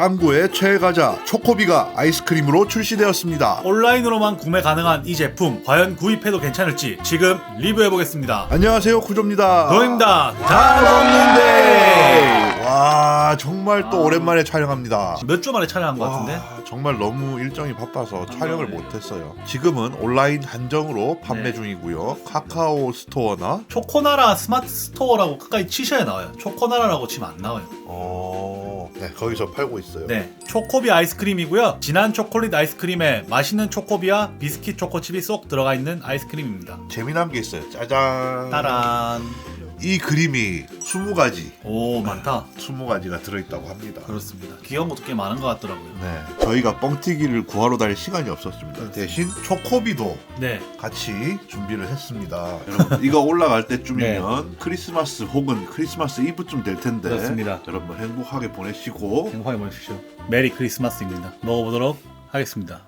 짱구의 최애 과자 초코비가 아이스크림으로 출시되었습니다. 온라인으로만 구매 가능한 이 제품 과연 구입해도 괜찮을지 지금 리뷰해 보겠습니다. 안녕하세요 구조입니다. 도입니다. 잘 먹는데 와 정말 또 오랜만에 촬영합니다. 몇 주 만에 촬영한 것 같은데 와, 정말 너무 일정이 바빠서 촬영을 네. 못했어요. 지금은 온라인 한정으로 판매 네. 중이고요. 카카오 스토어나 초코나라 스마트 스토어라고 끝까지 치셔야 나와요. 초코나라라고 치면 안 나와요. 어, 네 거기서 팔고 있어요. 네, 초코비 아이스크림이고요. 진한 초콜릿 아이스크림에 맛있는 초코비와 비스킷 초코칩이 쏙 들어가 있는 아이스크림입니다. 재미난 게 있어요. 짜잔. 따란. 이 그림이 20가지, 오 많다. 20가지가 들어있다고 합니다. 그렇습니다. 귀여운 것도 꽤 많은 것 같더라고요. 네, 저희가 뻥튀기를 구하러 다닐 시간이 없었습니다. 대신 초코비도 네, 같이 준비를 했습니다. 여러분, 이거 올라갈 때쯤이면 크리스마스 혹은 크리스마스 이브쯤 될 텐데 네. 그렇습니다. 여러분 행복하게 보내시고 행복하게 보내십시오. 메리 크리스마스입니다. 먹어보도록 하겠습니다.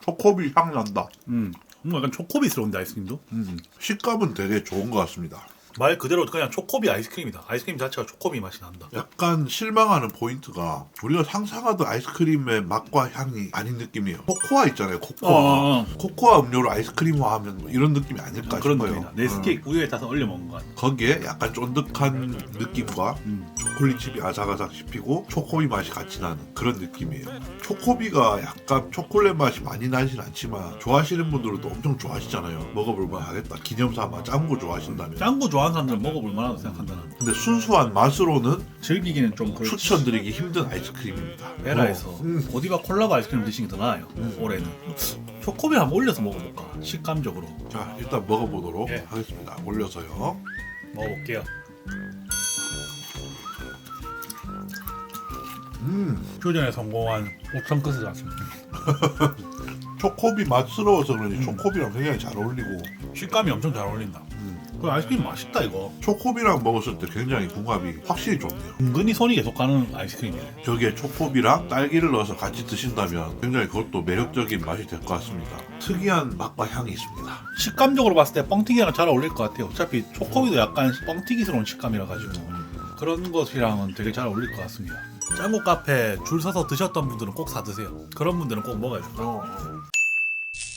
초코비 향 난다. 음, 뭔가 약간 초코비스러운데 아이스크림도? 음, 식감은 되게 좋은 것 같습니다. 말 그대로 그냥 초코비 아이스크림이다. 아이스크림 자체가 초코비 맛이 난다. 약간 실망하는 포인트가 우리가 상상하던 아이스크림의 맛과 향이 아닌 느낌이에요. 코코아 있잖아요, 코코아. 어, 어. 코코아 음료를 아이스크림화하면 뭐 이런 느낌이 아닐까 그런 싶어요. 느낌이다. 네스케이크 우유에 타서 얼려 먹은 것 같아. 거기에 약간 쫀득한 느낌과 음. 초콜릿칩이 아삭아삭 씹히고 초코비 맛이 같이 나는 그런 느낌이에요. 초코비가 약간 초콜릿 맛이 많이 나진 않지만 좋아하시는 분들은 또 엄청 좋아하시잖아요. 먹어볼만 하겠다. 기념삼아 짱구 좋아하신다면. 짱구 좋아 하는 사람들은 먹어볼 만하다고 생각한다는. 근데 순수한 맛으로는 즐기기는 좀 그렇지. 추천드리기 힘든 아이스크림입니다. 베라에서 어, 음. 어디가 콜라보 아이스크림 드시는 게 더 나아요. 올해는 초코비 한번 올려서 먹어볼까. 식감적으로 자, 일단 먹어보도록 예. 하겠습니다. 올려서요. 먹어볼게요. 음, 퓨전에 성공한 5천 끝을 났습니다. 초코비 맛스러워서 그런지 음. 초코비랑 굉장히 잘 어울리고 식감이 엄청 잘 어울린다. 그 아이스크림 맛있다 이거. 초코비랑 먹었을 때 굉장히 궁합이 확실히 좋네요. 은근히 손이 계속 가는 아이스크림이네. 저기에 초코비랑 딸기를 넣어서 같이 드신다면 굉장히 그것도 매력적인 맛이 될 것 같습니다. 특이한 맛과 향이 있습니다. 식감적으로 봤을 때 뻥튀기랑 잘 어울릴 것 같아요. 어차피 초코비도 약간 뻥튀기스러운 식감이라 가지고 그런 것이랑은 되게 잘 어울릴 것 같습니다. 짱구 카페 줄 서서 드셨던 분들은 꼭 사 드세요. 그런 분들은 꼭 먹어야죠.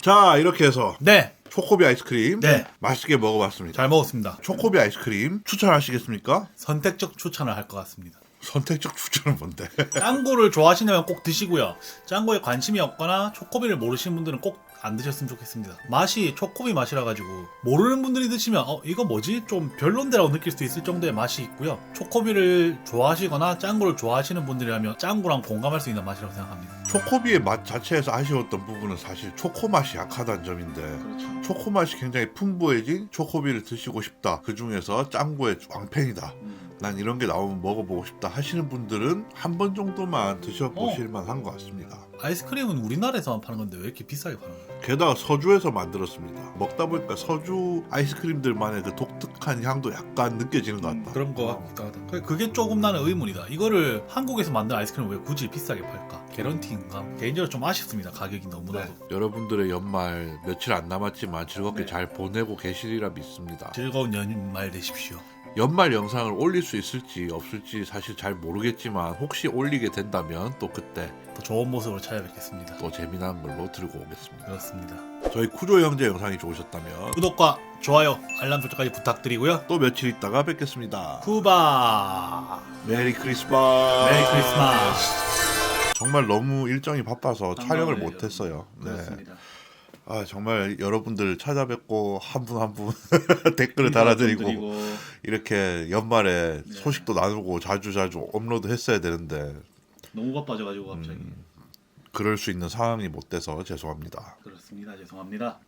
자, 이렇게 해서 네, 초코비 아이스크림 네. 맛있게 먹어봤습니다. 잘 먹었습니다. 초코비 아이스크림 추천하시겠습니까? 선택적 추천을 할 것 같습니다. 선택적 추천은 뭔데? 짱구를 좋아하시면 꼭 드시고요. 짱구에 관심이 없거나 초코비를 모르시는 분들은 꼭 안 드셨으면 좋겠습니다. 맛이 초코비 맛이라 가지고 모르는 분들이 드시면 어 이거 뭐지 좀 별론데라고 느낄 수도 있을 정도의 맛이 있고요. 초코비를 좋아하시거나 짱구를 좋아하시는 분들이라면 짱구랑 공감할 수 있는 맛이라고 생각합니다. 초코비의 맛 자체에서 아쉬웠던 부분은 사실 초코 맛이 약하다는 점인데 그렇죠. 초코 맛이 굉장히 풍부해진 초코비를 드시고 싶다. 그 중에서 짱구의 왕팬이다. 난 이런 게 나오면 먹어보고 싶다 하시는 분들은 한 번 정도만 드셔보실 만한 것 같습니다. 아이스크림은 우리나라에서만 파는 건데 왜 이렇게 비싸게 파는 거예요? 게다가 서주에서 만들었습니다. 먹다 보니까 서주 아이스크림들만의 그 독특한 향도 약간 느껴지는 것 같다. 그런 거 같기도 하다. 그- 그게 조금 나는 의문이다. 이거를 한국에서 만든 아이스크림을 왜 굳이 비싸게 팔까? 개런티인가? 개인적으로 좀 아쉽습니다. 가격이 너무나도. 여러분들의 연말 며칠 안 남았지만 즐겁게 네. 잘 보내고 계시리라 믿습니다. 즐거운 연말 되십시오. 연말 영상을 올릴 수 있을지 없을지 사실 잘 모르겠지만 혹시 올리게 된다면 또 그때 더 좋은 모습으로 찾아뵙겠습니다. 또 재미난 걸로 들고 오겠습니다. 그렇습니다. 저희 쿠조 형제 영상이 좋으셨다면 구독과 좋아요, 알람 설정까지 부탁드리고요. 또 며칠 있다가 뵙겠습니다. 쿠바 메리 크리스마스. 메리 크리스마스. 정말 너무 일정이 바빠서 촬영을 깜깜해요. 못했어요. 네. 그렇습니다. 아 정말 여러분들 찾아뵙고 한 분 한 분 댓글을 달아드리고 드리고. 이렇게 연말에 네. 소식도 나누고 자주 자주 업로드 했어야 되는데 너무 바빠져가지고 갑자기 그럴 수 있는 상황이 못 돼서 죄송합니다. 그렇습니다. 죄송합니다.